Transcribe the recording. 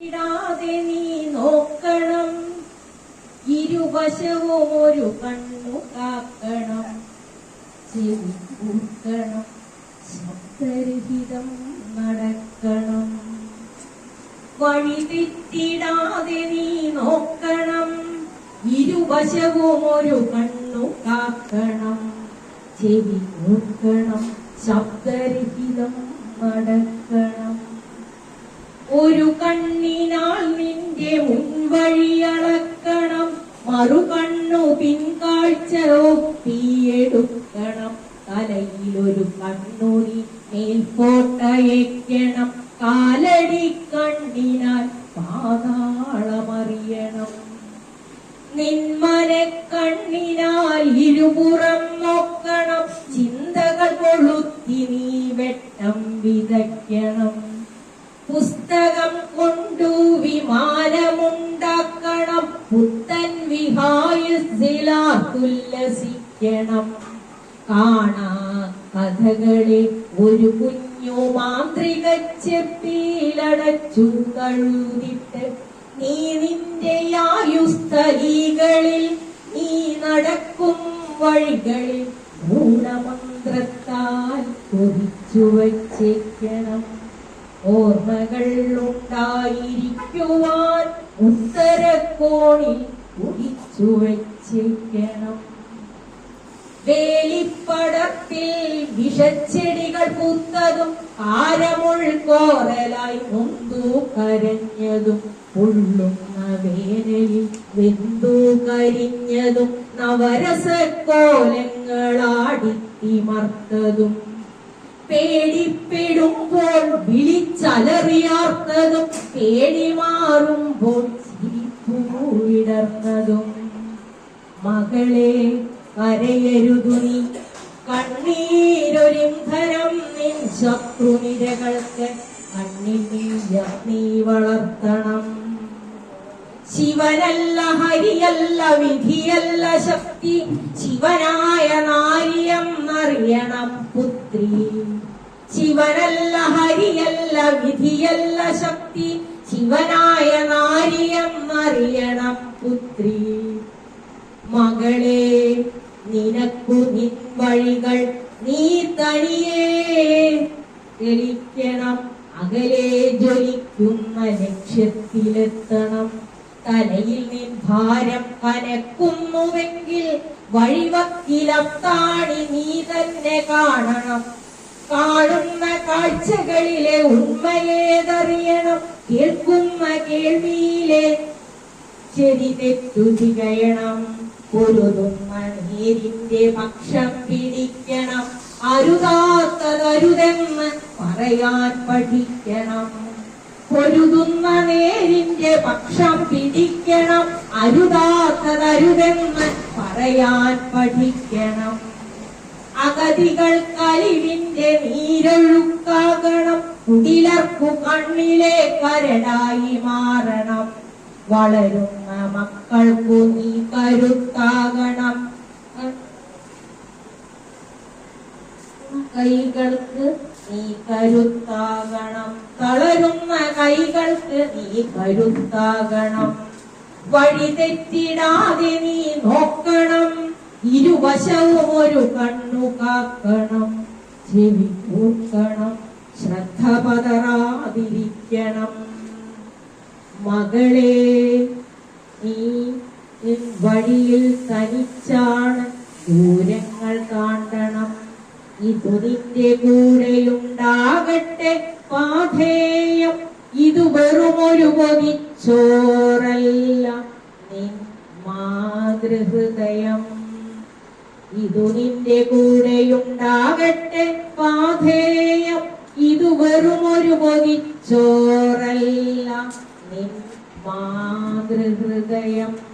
ഇടാതെ നീ നോക്കണം. ഇരുവശവും ഒരു കണ്ണു കാക്കണം ചെവി കൂട്ടണം. ശബ്ദരഹിതം നടക്കണം. വഴി തെറ്റിടാതെ നീ നോക്കണം. ഇരുവശവും ഒരു കണ്ണു കാക്കണം ചെവി കൂട്ടണം. ശബ്ദരഹിതം നടക്കണം. ഒരു കണ്ണിനാൽ നിന്റെ മുൻവഴി അളക്കണം. മറു കണ്ണു പിൻകാഴ്ച ഒപ്പിയെടുക്കണം തലയിൽ ഒരു മേൽക്കോട്ടയക്കണം. കാലടി കണ്ണിനാൽ പാതാളമറിയണം. നിന്മനെ കണ്ണിനാൽ ഇരുപുറം നോക്കണം. ചിന്തകൾ കൊളുത്തി നീ വെട്ടം വിതയ്ക്കണം. പുസ്തകം കൊണ്ടു വിമാനമുണ്ടാക്കണം. പുത്തൻ വിഹായുസിലാത്തുല്ലസിക്കണം കാണാ കഥകളെ ഒരു കുഞ്ഞു മാന്ത്രിക ചെപ്പിയിലടച്ചു കഴുതിട്ട് നീ നിന്റെ ആയുസ്ഥലികളിൽ നീ നടക്കും വഴികളിൽ ഗുണമന്ത്രത്താൽ കുറിച്ചു വച്ചേക്കണം ഓർമ്മകൾ ഉണ്ടായിരിക്കുവാൻ ഉത്തരക്കോണിൽ വച്ചിരിക്കണം വച്ചേക്കണം വേലിപ്പടത്തിൽ വിഷച്ചെടികൾ പൂത്തതും ആരമുൾക്കോറലായി മുന്തു കരഞ്ഞതും ഉള്ളുന്ന വേനലിൽ വെന്തു കരിഞ്ഞതും നവരസക്കോലങ്ങളാടിത്തിമർത്തതും പേടിപ്പെടുമ്പോൾ വിളിച്ചലറിയാർത്തതും പേടി മാറുമ്പോൾ ഇടർന്നതും മകളെ കരയരുതു നീ. കണ്ണീരൊരിന്ധനം നിൻ ശത്രുനിരകൾക്ക് കണ്ണിൽ നീ വളർത്തണം. ശിവനല്ല ഹരിയല്ല വിധിയല്ല ശക്തി. ശിവനായ നാരിയെന്നറിയണം പുത്രി. ശിവനല്ല ഹരിയല്ല വിധിയല്ല ശക്തി. ശിവനായ നാരിയെന്നറിയണം പുത്രി. മകളെ നിനക്കു നിൻ വഴികൾ നീ തനിയേ. തെളിക്കണം അകലെ ജ്വലിക്കുന്ന ലക്ഷ്യത്തിലെത്തണം. തലയിൽ നിൻ ഭാരം കനക്കുന്നുവെങ്കിൽ വഴിവക്കിലത്താണി നീ തന്നെ കാണണം. കാണുന്ന കാഴ്ചകളിലെ ഉണ്മയേതറിയണം. കേൾക്കുന്ന കേൾവിയിലെ ശരി തെറ്റു തികയണം. പൊരുതുന്ന നേരിന്റെ പക്ഷം പിടിക്കണം. അരുതാത്തതരുതെന്ന് പറയാൻ പഠിക്കണം. പൊരുതുന്ന നേരിന്റെ പക്ഷം പിടിക്കണം. അരുതാത്തതരുതെന്ന് പറയാൻ പഠിക്കണം. അഗതികൾ കലിവിന്റെ നീരൊഴുക്കാകണം. കുടിലർക്കു കണ്ണിലെ കരടായി മാറണം. വളരുന്ന മക്കൾക്കു നീ കരുത്താകണം. കൈകൾക്ക് നീ കരുത്താകണം. തളരുന്ന കൈകൾക്ക് നീ കരുത്താകണം. വഴി തെറ്റിടാതെ നീ നോക്കണം. ഇരുവശവും ഒരു കണ്ണു കാക്കണം. ചെവി കൂക്കണം ശ്രദ്ധ പതറാതിരിക്കണം. മകളെ നീ വഴിയിൽ തനിച്ചാണ് ദൂരങ്ങൾ താണ്ടണം ഇതു നിന്റെ കൂടെയുണ്ടാകട്ടെ പാധേയം ഇത് വെറുമൊരു പൊതിച്ചോറല്ല നിൻ മാതൃഹൃദയം. ഇതു നിന്റെ കൂടെയുണ്ടാകട്ടെ പാധേയം ഇത് വെറുമൊരു പൊതിച്ചോറല്ല നിൻ മാതൃഹൃദയം.